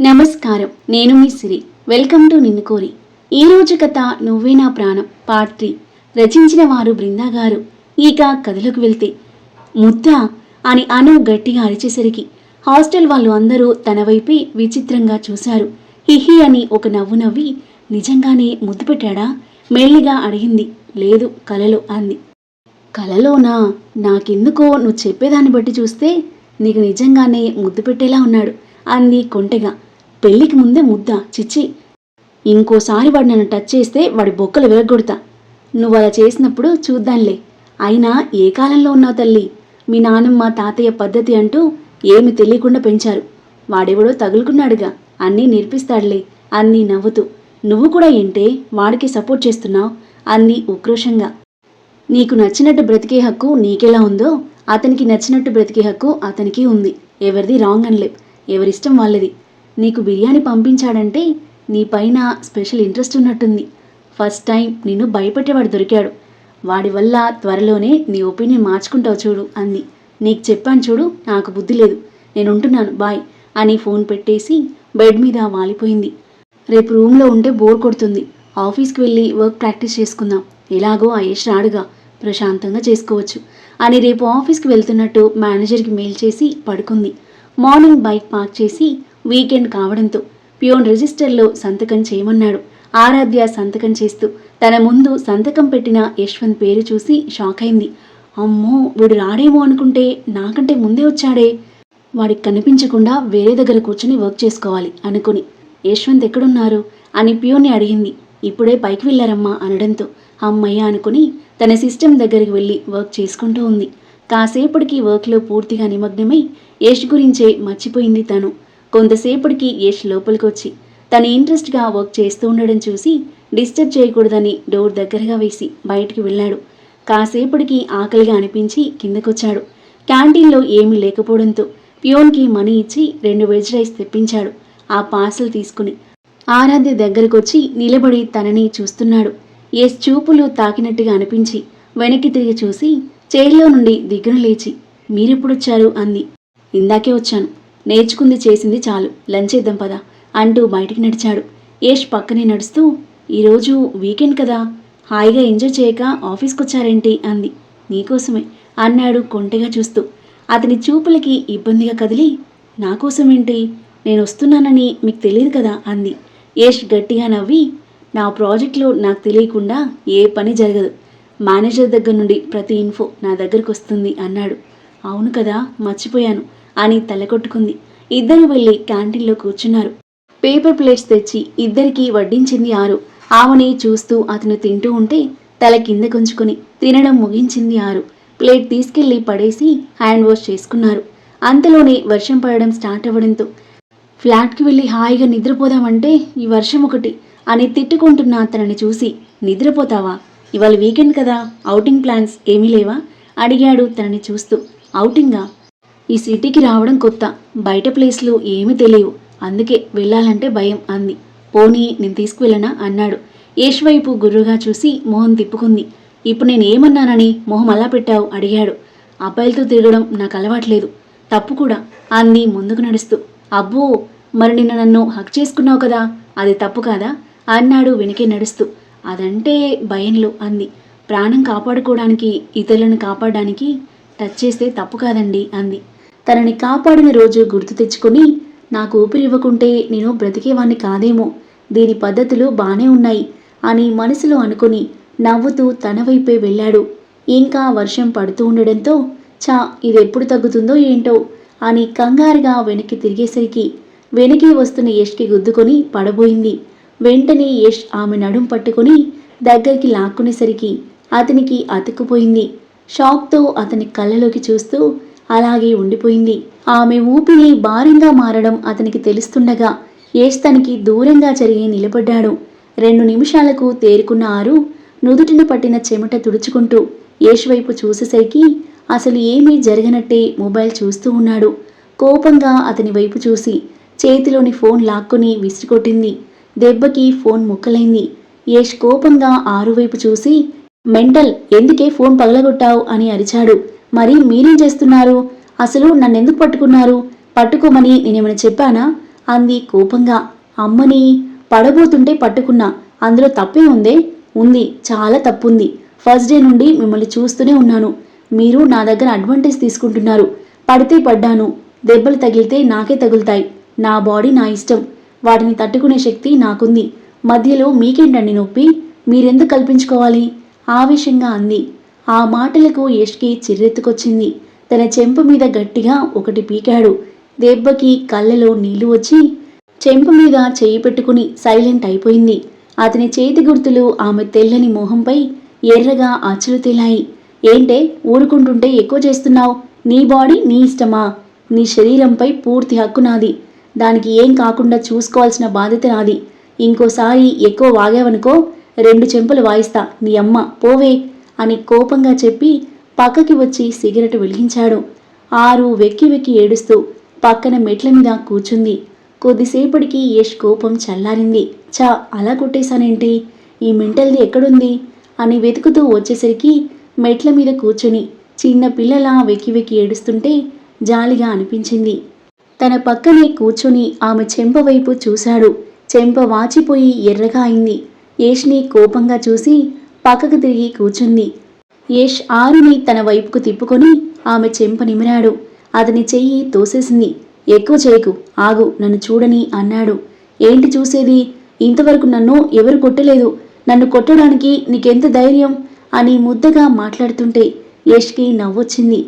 నమస్కారం. నేను మీ సిరి. Welcome to నిన్ను కోరి. ఈ రోజు కథ నువ్వే నా ప్రాణం. Part three. రచించిన వారు బృందా గారు. ఇక కథలోకి వెళ్తే. ముద్ద అని అను గట్టిగా అరిచేసరికి హాస్టల్ వాళ్ళు అందరూ తన వైపే విచిత్రంగా చూశారు. హిహి అని ఒక నవ్వు నవ్వి నిజంగానే ముద్దు పెట్టాడా? మెల్లిగా అడిగింది. లేదు కలలో అంది. కలలోనా? నాకెందుకో నువ్వు చెప్పేదాన్ని బట్టి చూస్తే నీకు నిజంగానే ముద్దు పెట్టేలా ఉన్నాడు అంది కొంటెగా. పెళ్ళికి ముందే ముద్ద చిచ్చి. ఇంకోసారి వాడు నన్ను టచ్ చేస్తే వాడి బొక్కలు విరగొడతా నువ్వు అలా చేసినప్పుడు చూద్దాంలే. అయినా ఏ కాలంలో ఉన్నావు తల్లి? మీ నానమ్మ తాతయ్య పద్ధతి అంటూ ఏమి తెలియకుండా పెంచారు. వాడెవడో తగులుకున్నాడుగా. అన్నీ నేర్పిస్తాడులే. అన్నీ నవ్వుతూ. నువ్వు కూడా ఏంటే? వాడికి సపోర్ట్ చేస్తున్నావు. అన్నీ ఉక్రోషంగా. నీకు నచ్చినట్టు బ్రతికే హక్కు నీకెలా ఉందో అతనికి నచ్చినట్టు బ్రతికే హక్కు అతనికి ఉంది. ఎవరిది రాంగ్ అనలే. ఎవరిష్టం వాళ్ళది. నీకు బిర్యానీ పంపించాడంటే నీ పైన స్పెషల్ ఇంట్రెస్ట్ ఉన్నట్టుంది. ఫస్ట్ టైం నిన్ను భయపెట్టేవాడు దొరికాడు. వాడి వల్ల త్వరలోనే నీ ఒపీనియన్ మార్చుకుంటావు చూడు అంది. నీకు చెప్పాను చూడు నాకు బుద్ధి లేదు. నేను ఉంటున్నాను బాయ్ అని ఫోన్ పెట్టేసి బెడ్ మీద వాలిపోయింది. రేపు రూమ్లో ఉంటే బోర్ కొడుతుంది. ఆఫీస్కి వెళ్ళి వర్క్ ప్రాక్టీస్ చేసుకుందాం. ఎలాగో అయేష్ రాడుగా ప్రశాంతంగా చేసుకోవచ్చు అని రేపు ఆఫీస్కి వెళ్తున్నట్టు మేనేజర్కి మెయిల్ చేసి పడుకుంది. మార్నింగ్ బైక్ పార్క్ చేసి వీకెండ్ కావడంతో ప్యూన్ రిజిస్టర్లో సంతకం చేయమన్నాడు. ఆరాధ్య సంతకం చేస్తూ తన ముందు సంతకం పెట్టిన యశ్వంత్ పేరు చూసి షాక్ అయింది. అమ్మో వీడు రాడేమో అనుకుంటే నాకంటే ముందే వచ్చాడే. వాడికి కనిపించకుండా వేరే దగ్గర కూర్చొని వర్క్ చేసుకోవాలి అనుకుని. యశ్వంత్ ఎక్కడున్నారు? అని ప్యూన్ని అడిగింది. ఇప్పుడే పైకి వెళ్ళారమ్మా అనడంతో అమ్మయ్య అనుకుని తన సిస్టమ్ దగ్గరికి వెళ్ళి వర్క్ చేసుకుంటూ ఉంది. కాసేపటికి వర్క్లో పూర్తిగా నిమగ్నమై యష్ గురించే మర్చిపోయింది తను. కొంతసేపటికి యష్ లోపలికి వచ్చి తన ఇంట్రెస్ట్గా వర్క్ చేస్తూ ఉండడం చూసి డిస్టర్బ్ చేయకూడదని డోర్ దగ్గరగా వేసి బయటికి వెళ్ళాడు. కాసేపటికి ఆకలిగా అనిపించి కిందకొచ్చాడు. క్యాంటీన్లో ఏమీ లేకపోవడంతో ప్యూన్కి మనీ ఇచ్చి రెండు వెజ్ రైస్ తెప్పించాడు ఆ పార్సల్ తీసుకుని. ఆరాధ్య దగ్గరకొచ్చి నిలబడి తనని చూస్తున్నాడు. ఎస్ చూపులు తాకినట్టుగా అనిపించి వెనక్కి తిరిగి చూసి చైర్లో నుండి దిగ్గున లేచి మీరెప్పుడొచ్చారు? అంది. ఇందాకే వచ్చాను. నేర్చుకుంది చేసింది చాలు. లంచ్ చేద్దాం పదా. అంటూ బయటికి నడిచాడు. యష్ పక్కనే నడుస్తూ ఈరోజు వీకెండ్ కదా. హాయిగా ఎంజాయ్ చేయక ఆఫీస్కి వచ్చారేంటి అంది. నీకోసమే అన్నాడు కొంటెగా చూస్తూ. అతని చూపులకి ఇబ్బందిగా కదిలి నాకోసమేంటి నేను వస్తున్నానని మీకు తెలియదు కదా అంది. యష్ గట్టిగా నవ్వి నా ప్రాజెక్ట్లో నాకు తెలియకుండా ఏ పని జరగదు. మేనేజర్ దగ్గర నుండి ప్రతి ఇన్ఫో నా దగ్గరకు వస్తుంది అన్నాడు. అవును కదా మర్చిపోయాను. అని తలకొట్టుకుంది. ఇద్దరు వెళ్ళి క్యాంటీన్లో కూర్చున్నారు. పేపర్ ప్లేట్స్ తెచ్చి ఇద్దరికి వడ్డించింది ఆరు. ఆమెని చూస్తూ అతను తింటూ ఉంటే తల కింద కొంచుకొని తినడం ముగించింది ఆరు. ప్లేట్ తీసుకెళ్ళి పడేసి హ్యాండ్ వాష్ చేసుకున్నారు. అంతలోనే వర్షం పడడం స్టార్ట్ అవ్వడంతో ఫ్లాట్కి వెళ్ళి హాయిగా నిద్రపోదామంటే ఈ వర్షం ఒకటి అని తిట్టుకుంటున్న తనని చూసి నిద్రపోతావా? ఇవాళ వీకెండ్ కదా ఔటింగ్ ప్లాన్స్ ఏమీ లేవా? అడిగాడు తనని చూస్తూ. అవుటింగా ఈ సిటీకి రావడం కొత్త. బయట ప్లేస్లు ఏమీ తెలియవు. అందుకే వెళ్ళాలంటే భయం అంది. పోనీ నేను తీసుకువెళ్ళనా? అన్నాడు. యష్ వైపు గుర్రుగా చూసి మొహం తిప్పుకుంది. ఇప్పుడు నేను ఏమన్నానని మొహం అలా పెట్టావు? అడిగాడు. అబ్బాయిలతో తిరగడం నాకు అలవాట్లేదు. తప్పు కూడా. అంది ముందుకు నడుస్తూ. అబ్బో! మరి నిన్న నన్ను హక్ చేసుకున్నావు కదా? అది తప్పు కాదా? అన్నాడు వెనకే నడుస్తూ. అదంటే భయంలో అంది. ప్రాణం కాపాడుకోవడానికి ఇతరులను కాపాడడానికి టచ్ చేస్తే తప్పు కాదండి అంది. తనని కాపాడిన రోజు గుర్తు తెచ్చుకొని నాకు ఊపిరి ఇవ్వకుంటే నేను బ్రతికేవాణ్ణి కాదేమో. దీని పద్ధతులు బానే ఉన్నాయి అని మనసులో అనుకుని నవ్వుతూ తన వైపే వెళ్ళాడు. ఇంకా వర్షం పడుతూ ఉండడంతో చా ఇది ఎప్పుడు తగ్గుతుందో ఏంటో అని కంగారుగా వెనక్కి తిరిగేసరికి వెనకే వస్తున్న యష్కి గుద్దుకొని పడబోయింది. వెంటనే యష్ ఆమె నడుం పట్టుకొని దగ్గరికి లాక్కునేసరికి అతనికి అతుక్కుపోయింది. షాక్తో అతని కళ్ళలోకి చూస్తూ అలాగే ఉండిపోయింది. ఆమె ఊపిరి భారంగా మారడం అతనికి తెలుస్తుండగా ఏష్ తనకి దూరంగా జరిగి నిలబడ్డాడు. రెండు నిమిషాలకు తేరుకున్న ఆరు నుదుటిన పట్టిన చెమట తుడుచుకుంటూ ఏష్ వైపు చూసేసరికి అసలు ఏమీ జరగనట్టే మొబైల్ చూస్తూ ఉన్నాడు. కోపంగా అతని వైపు చూసి చేతిలోని ఫోన్ లాక్కుని విసిరికొట్టింది. దెబ్బకి ఫోన్ ముక్కలైంది. ఏష్ కోపంగా ఆరు వైపు చూసి మెంటల్ ఎందుకే ఫోన్ పగలగొట్టావు? అని అరిచాడు. మరి మీరేం చేస్తున్నారు? అసలు నన్నెందుకు పట్టుకున్నారు? పట్టుకోమని నేనేమైనా చెప్పానా? అంది కోపంగా. అమ్మని పడబోతుంటే పట్టుకున్నా. అందులో తప్పే ఉందే? ఉంది. చాలా తప్పుంది. ఫస్ట్ డే నుండి మిమ్మల్ని చూస్తూనే ఉన్నాను. మీరు నా దగ్గర అడ్వాంటేజ్ తీసుకుంటున్నారు. పడితే పడ్డాను. దెబ్బలు తగిలితే నాకే తగులుతాయి. నా బాడీ నా ఇష్టం. వాటిని తట్టుకునే శక్తి నాకుంది. మధ్యలో మీకేంటండి నొప్పి? మీరెందుకు కల్పించుకోవాలి? ఆవేశంగా అంది. ఆ మాటలకు యష్కి చిర్రెత్తుకొచ్చింది. తన చెంపు మీద గట్టిగా ఒకటి పీకాడు. దెబ్బకి కళ్ళలో నీళ్ళు వచ్చి చెంపు మీద చేయి పెట్టుకుని సైలెంట్ అయిపోయింది. అతని చేతి గుర్తులు ఆమె తెల్లని మొహంపై ఎర్రగా అచ్చులు తేలాయి. ఏంటే ఊరుకుంటుంటే ఎక్కువ చేస్తున్నావు? నీ బాడీ నీ ఇష్టమా? నీ శరీరంపై పూర్తి హక్కు నాది. దానికి ఏం కాకుండా చూసుకోవాల్సిన బాధ్యత నాది. ఇంకోసారి ఎక్కువ వాగావనుకో రెండు చెంపలు వాయిస్తా. నీ అమ్మ పోవే. అని కోపంగా చెప్పి పక్కకి వచ్చి సిగరెట్ వెలిగించాడు. ఆరు వెక్కి వెక్కి ఏడుస్తూ పక్కన మెట్ల మీద కూర్చుంది. కొద్దిసేపటికి యష్ కోపం చల్లారింది. చా అలా కొట్టేశానేంటి? ఈ మెంటల్ది ఎక్కడుంది? అని వెతుకుతూ వచ్చేసరికి మెట్ల మీద కూర్చుని చిన్న పిల్లలా వెక్కి వెక్కి ఏడుస్తుంటే జాలిగా అనిపించింది. తన పక్కనే కూర్చొని ఆమె చెంప వైపు చూశాడు. చెంప వాచిపోయి ఎర్రగా అయింది. యేష్ని కోపంగా చూసి పక్కకు తిరిగి కూర్చుంది. యష్ ఆరుని తన వైపుకు తిప్పుకొని ఆమె చెంప నిమిరాడు. అతని చెయ్యి తోసేసింది. ఎక్కువ చేయకు ఆగు నన్ను చూడని అన్నాడు. ఏంటి చూసేది? ఇంతవరకు నన్ను ఎవరు కొట్టలేదు? నన్ను కొట్టడానికి నీకెంత ధైర్యం? అని ముద్దగా మాట్లాడుతుంటే యష్కి నవ్వొచ్చింది.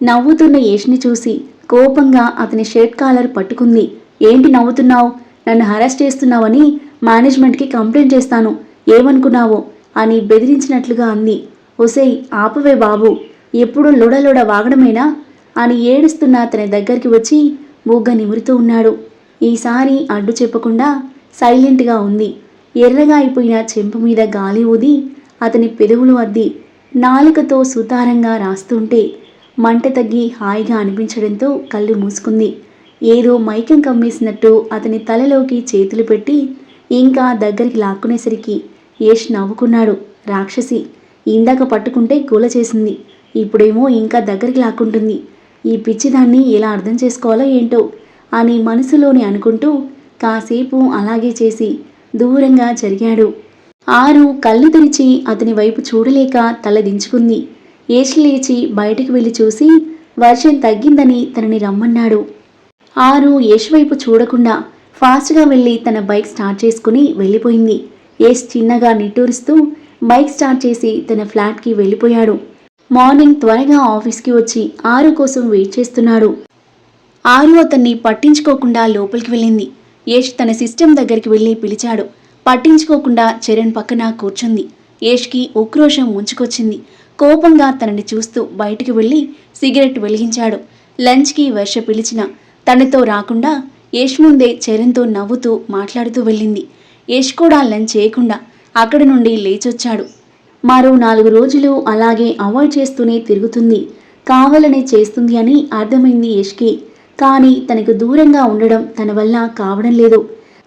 నవ్వుతున్న యష్ని చూసి కోపంగా అతని షర్ట్ కాలర్ పట్టుకుంది. ఏంటి నవ్వుతున్నావు? నన్ను హరాస్ చేస్తున్నావని మేనేజ్మెంట్కి కంప్లైంట్ చేస్తాను. ఏమనుకున్నావో? అని బెదిరించినట్లుగా అంది. ఒసేయ్ ఆపవే బాబు ఎప్పుడు లొడలొడ వాగడమేనా? అని ఏడుస్తున్న అతని దగ్గరికి వచ్చి బుగ్గ నిమురుతూ ఉన్నాడు. ఈసారి అడ్డు చెప్పకుండా సైలెంట్గా ఉంది. ఎర్రగా అయిపోయిన చెంప మీద గాలి ఊది అతని పెదవులు అద్ది నాలుకతో సుతారంగా రాస్తుంటే మంట తగ్గి హాయిగా అనిపించడంతో కళ్ళు మూసుకుంది. ఏదో మైకం కమ్మేసినట్టు అతని తలలోకి చేతులు పెట్టి ఇంకా దగ్గరికి లాక్కునేసరికి యష్ నవ్వుకున్నాడు. రాక్షసి ఇందాక పట్టుకుంటే కూల చేసింది. ఇప్పుడేమో ఇంకా దగ్గరికి లాక్కుంటుంది. ఈ పిచ్చిదాన్ని ఎలా అర్థం చేసుకోవాలో ఏంటో అని మనసులోని అనుకుంటూ కాసేపు అలాగే చేసి దూరంగా జరిగాడు. ఆరు కళ్ళు తెరిచి అతని వైపు చూడలేక తల దించుకుంది. లేచి బయటకు వెళ్ళి చూసి వర్షం తగ్గిందని తనని రమ్మన్నాడు. ఆరు యష్ వైపు చూడకుండా ఫాస్ట్గా వెళ్ళి తన బైక్ స్టార్ట్ చేసుకుని వెళ్ళిపోయింది. ఏస్ చిన్నగా నిట్టూరుస్తూ బైక్ స్టార్ట్ చేసి తన ఫ్లాట్కి వెళ్ళిపోయాడు. మార్నింగ్ త్వరగా ఆఫీస్కి వచ్చి ఆరు కోసం వెయిట్ చేస్తున్నాడు. ఆరు అతన్ని పట్టించుకోకుండా లోపలికి వెళ్ళింది. యష్ తన సిస్టమ్ దగ్గరికి వెళ్ళి పిలిచాడు. పట్టించుకోకుండా చరణ్ పక్కన కూర్చుంది. యష్కి ఉక్రోషం ముంచుకొచ్చింది. కోపంగా తనని చూస్తూ బయటికి వెళ్ళి సిగరెట్ వెలిగించాడు. లంచ్కి వర్ష పిలిచిన తనతో రాకుండా యష్ ముందే చరణ్తో నవ్వుతూ మాట్లాడుతూ వెళ్ళింది. యష్ కూడా లంచ్ చేయకుండా అక్కడి నుండి లేచొచ్చాడు. మరో నాలుగు రోజులు అలాగే అవాయిడ్ చేస్తూనే తిరుగుతుంది. కావాలనే చేస్తుంది అని అర్థమైంది యష్కి. కానీ తనకు దూరంగా ఉండడం తన వల్ల కావడం లేదు.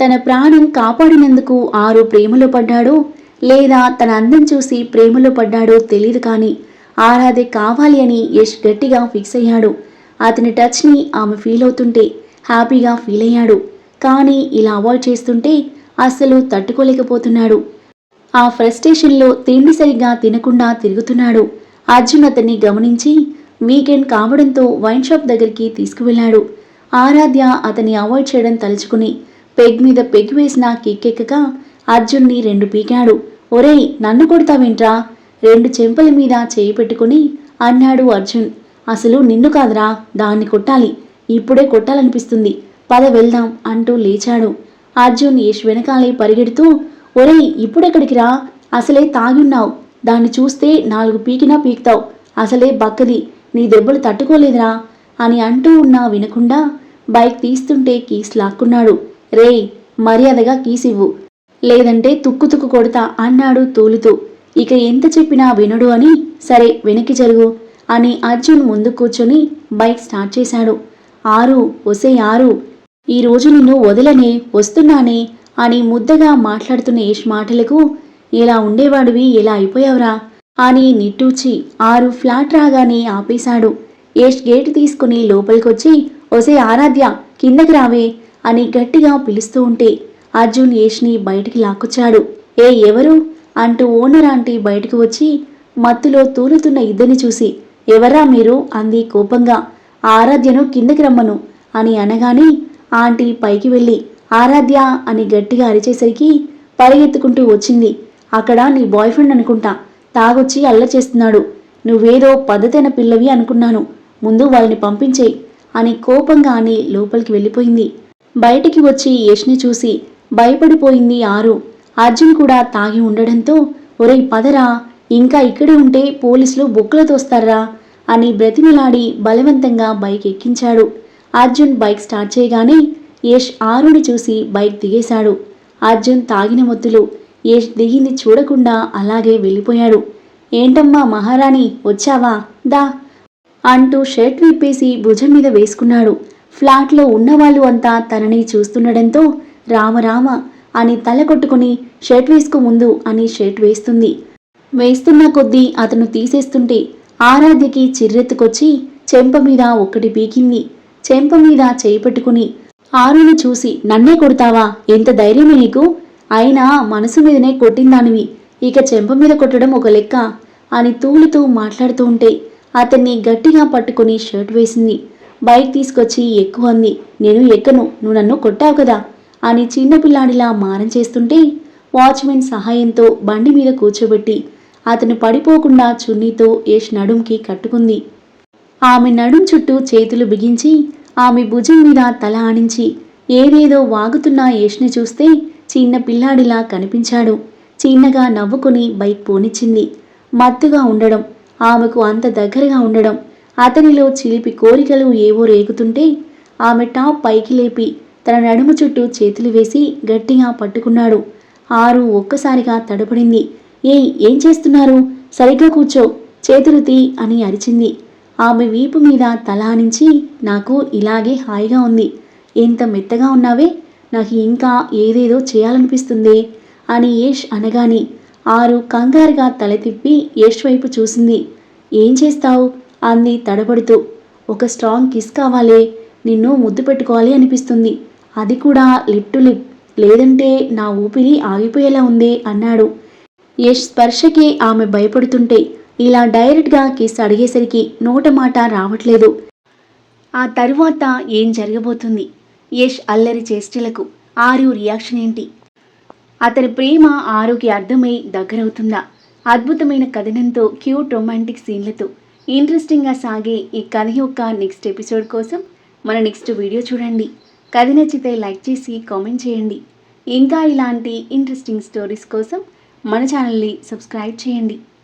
తన ప్రాణం కాపాడినందుకు ఆరు ప్రేమలో పడ్డాడో లేదా తన అందం చూసి ప్రేమలో పడ్డాడో తెలియదు కానీ ఆరాధే కావాలి అని యష్ గట్టిగా ఫిక్స్ అయ్యాడు. అతని టచ్ని ఆమె ఫీల్ అవుతుంటే హ్యాపీగా ఫీల్ అయ్యాడు. కానీ ఇలా అవాయిడ్ చేస్తుంటే అస్సలు తట్టుకోలేకపోతున్నాడు. ఆ ఫ్రస్ట్రేషన్లో తిండి సరిగ్గా తినకుండా తిరుగుతున్నాడు. అర్జున్ అతన్ని గమనించి వీకెండ్ కావడంతో వైన్ షాప్ దగ్గరికి తీసుకువెళ్ళాడు. ఆరాధ్య అతన్ని అవాయిడ్ చేయడం తలుచుకుని పెగ్ మీద పెగ్ వేసిన కిక్కెక్కక అర్జున్ని రెండు పీకాడు. ఒరేయ్ నన్ను కొడతావేంట్రా? రెండు చెంపల మీద చేయి పెట్టుకుని అన్నాడు అర్జున్. అసలు నిన్ను కాదురా దాన్ని కొట్టాలి. ఇప్పుడే కొట్టాలనిపిస్తుంది. పద వెళ్దాం అంటూ లేచాడు. అర్జున్ యష్ వెనకాలే పరిగెడుతూ ఒరేయ్ ఇప్పుడెక్కడికి రా? అసలే తాగున్నావు. దాన్ని చూస్తే నాలుగు పీకినా పీకుతావు. అసలే బక్కది. నీ దెబ్బలు తట్టుకోలేదురా అని అంటూ ఉన్నా వినకుండా బైక్ తీస్తుంటే కీస్ లాక్కున్నాడు. రేయ్ మర్యాదగా కీసివ్వు లేదంటే తుక్కు తుక్కు కొడతా అన్నాడు తూలుతూ. ఇక ఎంత చెప్పినా వినడు అని సరే వెనక్కి జరుగు అని అర్జున్ ముందు కూర్చొని బైక్ స్టార్ట్ చేశాడు. ఆరు ఒసే ఆరు. ఈ రోజు నిన్ను వదలనే వస్తున్నానే అని ముద్దగా మాట్లాడుతున్న యష్ మాటలకు ఇలా ఉండేవాడివి? ఎలా అయిపోయావురా? అని నిట్టూచి ఆరు ఫ్లాట్ రాగానే ఆపేశాడు. యష్ గేటు తీసుకుని లోపలికొచ్చి ఒసే ఆరాధ్య కిందకి రావే అని గట్టిగా పిలుస్తూ ఉంటే అర్జున్ యష్ని బయటికి లాక్కొచ్చాడు. ఏ ఎవరు? అంటూ ఓనర్ ఆంటీ బయటకు వచ్చి మత్తులో తూలుతున్న ఇద్దరిని చూసి ఎవరా మీరు? అంది కోపంగా. ఆరాధ్యను కిందకి రమ్మను అని అనగానే ఆంటీ పైకి వెళ్ళి ఆరాధ్య అని గట్టిగా అరిచేసరికి పరిగెత్తుకుంటూ వచ్చింది. అక్కడ నీ బాయ్ ఫ్రెండ్ అనుకుంటా తాగొచ్చి అల్ల చేస్తున్నాడు. నువ్వేదో పద్ధతైన పిల్లవి అనుకున్నాను. ముందు వాళ్ళని పంపించేయి అని కోపంగా అని లోపలికి వెళ్ళిపోయింది. బయటికి వచ్చి యష్ని చూసి భయపడిపోయింది ఆరు. అర్జున్ కూడా తాగి ఉండడంతో ఒరేయ్ పదరా ఇంకా ఇక్కడే ఉంటే పోలీసులు బొక్కులు తోస్తారా అని బ్రతిమిలాడి బలవంతంగా బైక్ ఎక్కించాడు అర్జున్ బైక్ స్టార్ట్ చేయగానే యష్ ఆరుని చూసి బైక్ దిగేశాడు. అర్జున్ తాగిన మొద్దులు యష్ దిగింది చూడకుండా అలాగే వెళ్ళిపోయాడు. ఏంటమ్మా మహారాణి వచ్చావా? దా అంటూ షర్ట్ విప్పేసి భుజం మీద వేసుకున్నాడు. ఫ్లాట్లో ఉన్నవాళ్ళు అంతా తనని చూస్తుండడంతో రామరామ అని తల కొట్టుకుని షర్ట్ వేసుకో ముందు అని షర్ట్ వేస్తుంది. వేస్తున్న కొద్దీ అతను తీసేస్తుంటే ఆరాధ్యకి చిర్రెత్తుకొచ్చి చెంప మీద ఒక్కటి పీకింది. చెంప మీద చేయి పెట్టుకుని ఆరుని చూసి నన్నే కొడతావా? ఎంత ధైర్యమే నీకు? అయినా మనసు మీదనే కొట్టిందానివి. ఇక చెంప మీద కొట్టడం ఒక లెక్క అని తూలుతూ మాట్లాడుతూ ఉంటే అతన్ని గట్టిగా పట్టుకుని షర్ట్ వేసింది. బైక్ తీసుకొచ్చి ఎక్కువ అంది. నేను ఎక్కను. నువ్వు నన్ను కొట్టావు కదా అని చిన్నపిల్లాడిలా మారం చేస్తుంటే వాచ్మెన్ సహాయంతో బండి మీద కూర్చోబెట్టి అతను పడిపోకుండా చున్నీతో యష్ నడుంకి కట్టుకుంది. ఆమె నడుం చుట్టూ చేతులు బిగించి ఆమె భుజం మీద తల ఆనించి ఏదేదో వాగుతున్న యష్ని చూస్తే చిన్న పిల్లాడిలా కనిపించాడు. చిన్నగా నవ్వుకుని బైక్ పోనిచ్చింది. మత్తుగా ఉండడం ఆమెకు అంత దగ్గరగా ఉండడం అతనిలో చిలిపి కోరికలు ఏవో రేగుతుంటే ఆమె టాప్ పైకి లేపి తన నడుము చుట్టూ చేతులు వేసి గట్టిగా పట్టుకున్నాడు. ఆరు ఒక్కసారిగా తడబడింది ఏయ్ ఏం చేస్తున్నారు? సరిగ్గా కూర్చో చేతులు తీ అని అరిచింది. ఆమె వీపు మీద తలానించి నాకు ఇలాగే హాయిగా ఉంది. ఎంత మెత్తగా ఉన్నావే? నాకు ఇంకా ఏదేదో చేయాలనిపిస్తుంది అని యేష్ అనగాని ఆరు కంగారుగా తల తిప్పి యేష్ వైపు చూసింది. ఏం చేస్తావు? అంది తడబడుతూ. ఒక స్ట్రాంగ్ కిస్ కావాలే. నిన్ను ముద్దు పెట్టుకోవాలి అనిపిస్తుంది. అది కూడా లిప్ టు లిప్. లేదంటే నా ఊపిరి ఆగిపోయేలా ఉంది అన్నాడు. యష్ స్పర్శకి ఆమె భయపడుతుంటే ఇలా డైరెక్ట్గా కిస్ అడిగేసరికి నోట మాట రావట్లేదు. ఆ తరువాత ఏం జరగబోతుంది? యష్ అల్లరి చేష్టలకు ఆరు రియాక్షన్ ఏంటి? అతని ప్రేమ ఆరుకి అర్థమై దగ్గరవుతుందా? అద్భుతమైన కథనంతో క్యూట్ రొమాంటిక్ సీన్లతో ఇంట్రెస్టింగ్గా సాగే ఈ కథ యొక్క నెక్స్ట్ ఎపిసోడ్ కోసం మన నెక్స్ట్ వీడియో చూడండి. కథ నచ్చితే లైక్ చేసి కామెంట్ చేయండి. ఇంకా ఇలాంటి ఇంట్రెస్టింగ్ స్టోరీస్ కోసం మన ఛానల్ని సబ్స్క్రైబ్ చేయండి.